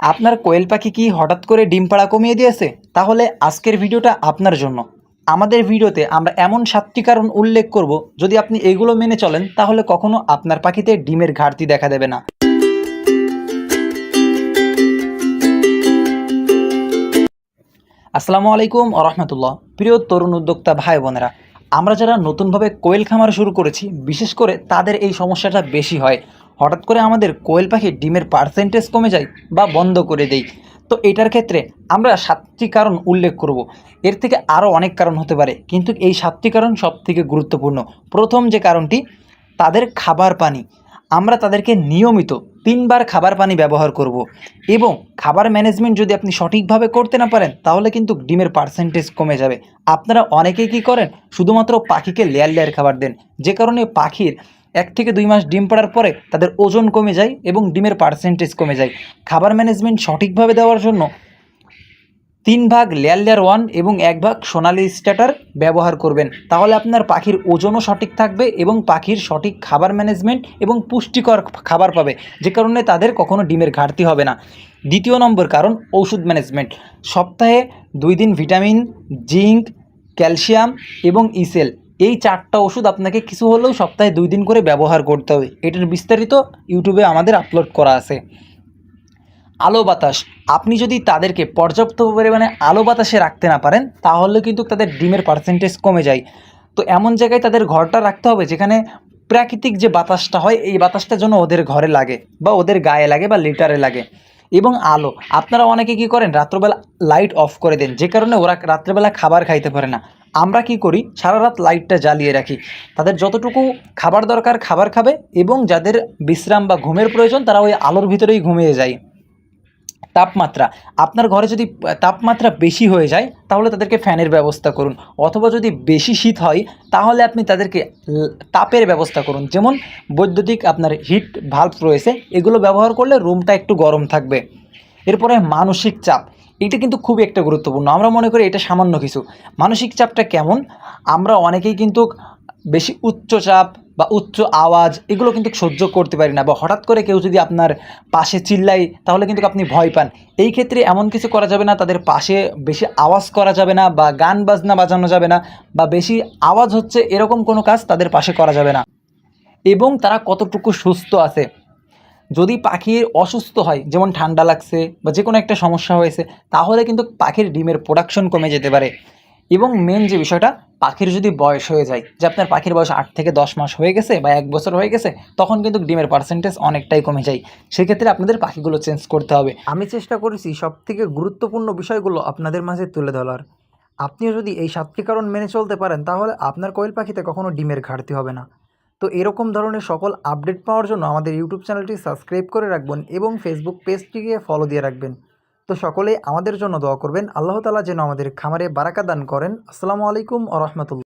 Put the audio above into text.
আপনার কোয়েল পাখি কি হঠাৎ করে ডিম পাড়া কমিয়ে দিয়েছে? তাহলে আজকের ভিডিওটা আপনার জন্য। আমাদের ভিডিওতে আমরা এমন সাতটি কারণ উল্লেখ করব, যদি আপনি এগুলো মেনে চলেন, তাহলে কখনো আপনার পাখিতে ডিমের ঘাটতি দেখা দেবে না। আসসালামু আলাইকুম রহমতুল্লাহ। প্রিয় তরুণ উদ্যোক্তা ভাই বোনেরা, আমরা যারা নতুনভাবে কোয়েল খামার শুরু করেছি, বিশেষ করে তাদের এই সমস্যাটা বেশি হয়। হঠাৎ করে আমাদের কোয়েল পাখির ডিমের পার্সেন্টেজ কমে যায় বা বন্ধ করে দেই তো এটার ক্ষেত্রে আমরা সাতটি কারণ উল্লেখ করব। এর থেকে আরও অনেক কারণ হতে পারে, কিন্তু এই সাতটি কারণ সব থেকে গুরুত্বপূর্ণ। প্রথম যে কারণটি, তাদের খাবার পানি। আমরা তাদেরকে নিয়মিত তিনবার খাবার পানি ব্যবহার করব এবং খাবার ম্যানেজমেন্ট যদি আপনি সঠিকভাবে করতে না পারেন, তাহলে কিন্তু ডিমের পার্সেন্টেজ কমে যাবে। আপনারা অনেকেই কী করেন? শুধুমাত্র পাখিকে লেয়ার লেয়ার খাবার দেন। যে কারণে পাখির এক থেকে দুই মাস ডিম পাড়ার পরে তাদের ওজন কমে যায় এবং ডিমের পার্সেন্টেজ কমে যায়। খাবার ম্যানেজমেন্ট সঠিকভাবে দেওয়ার জন্য তিন ভাগ লেয়ার লেয়ার ওয়ান এবং এক ভাগ সোনালি স্ট্যাটার ব্যবহার করবেন। তাহলে আপনার পাখির ওজনও সঠিক থাকবে এবং পাখির সঠিক খাবার ম্যানেজমেন্ট এবং পুষ্টিকর খাবার পাবে, যে কারণে তাদের কখনো ডিমের ঘাটতি হবে না। দ্বিতীয় নম্বর কারণ ওষুধ ম্যানেজমেন্ট সপ্তাহে দুই দিন ভিটামিন জিঙ্ক ক্যালসিয়াম এবং ইসেল এই চারটা ওষুধ আপনাকে কিছু হলেও সপ্তাহে দুই দিন করে ব্যবহার করতে হবে। এটার বিস্তারিত ইউটিউবে আমাদের আপলোড করা আছে। আলো বাতাস, আপনি যদি তাদেরকে পর্যাপ্ত পরিমাণে আলো বাতাসে রাখতে না পারেন, তাহলে কিন্তু তাদের ডিমের পার্সেন্টেজ কমে যায়। তো এমন জায়গায় তাদের ঘরটা রাখতে হবে যেখানে প্রাকৃতিক যে বাতাসটা হয়, এই বাতাসটা যেন ওদের ঘরে লাগে বা ওদের গায়ে লাগে বা লিটারে লাগে। এবং আলো। আপনারা অনেকে কি করেন? রাত্রবেলা লাইট অফ করে দেন। যে কারণে ওরা রাত্রেবেলা খাবার খাইতে পারে না। আমরা কি করি? সারা রাত লাইটটা জ্বালিয়ে রাখি। তাদের যতটুকু খাবার দরকার খাবার খাবে এবং যাদের বিশ্রাম বা ঘুমের প্রয়োজন, তারা ওই আলোর ভিতরেই ঘুমিয়ে যায়। তাপমাত্রা। আপনার ঘরে যদি তাপমাত্রা বেশি হয়ে যায়, তাহলে তাদেরকে ফ্যানের ব্যবস্থা করুন। অথবা যদি বেশি শীত হয়, তাহলে আপনি তাদেরকে তাপের ব্যবস্থা করুন। যেমন বৈদ্যুতিক আপনার হিট ভাল্ব রয়েছে, এগুলো ব্যবহার করলে রুমটা একটু গরম থাকবে। এরপরে মানসিক চাপ, এটা কিন্তু খুবই একটা গুরুত্বপূর্ণ। আমরা মনে করি এটা সামান্য কিছু। মানসিক চাপটা কেমন? আমরা অনেকেই কিন্তু বেশি উচ্চ চাপ বা উচ্চ আওয়াজ, এগুলো কিন্তু সহ্য করতে পারি না বা হঠাৎ করে কেউ যদি আপনার পাশে চিল্লাই তাহলে কিন্তু আপনি ভয় পান। এই ক্ষেত্রে এমন কিছু করা যাবে না, তাদের পাশে বেশি আওয়াজ করা যাবে না বা গান বাজনা বাজানো যাবে না বা বেশি আওয়াজ হচ্ছে এরকম কোনো কাজ তাদের পাশে করা যাবে না। এবং তারা কতটুকু সুস্থ আছে? যদি পাখির অসুস্থ হয়, যেমন ঠান্ডা লাগছে বা যে কোনো একটা সমস্যা হয়েছে, তাহলে কিন্তু পাখির ডিমের প্রোডাকশন কমে যেতে পারে। এবং মেন যে বিষয়টা পাখির যদি বয়স হয়ে যায়, যে আপনার পাখির বয়স আট থেকে দশ মাস হয়ে গেছে বা এক বছর হয়ে গেছে, তখন কিন্তু ডিমের পার্সেন্টেজ অনেকটাই কমে যায়। সেক্ষেত্রে আপনাদের পাখিগুলো চেঞ্জ করতে হবে। আমি চেষ্টা করেছি সব থেকে গুরুত্বপূর্ণ বিষয়গুলো আপনাদের মাঝে তুলে ধরার। আপনিও যদি এই সাতটি কারণ মেনে চলতে পারেন, তাহলে আপনার কোয়েল পাখিতে কখনো ডিমের ঘাটতি হবে না। তো এরকম ধরনের সকল আপডেট পাওয়ার জন্য আমাদের ইউটিউব চ্যানেলটি সাবস্ক্রাইব করে রাখবেন এবং ফেসবুক পেজটিকে ফলো দিয়ে রাখবেন। তো সকলেই আমাদের জন্য দোয়া করবেন। আল্লাহ তালা যেন আমাদের খামারে বারাকা দান করেন। আসসালামু আলাইকুম আ রহমতুল্লাহ।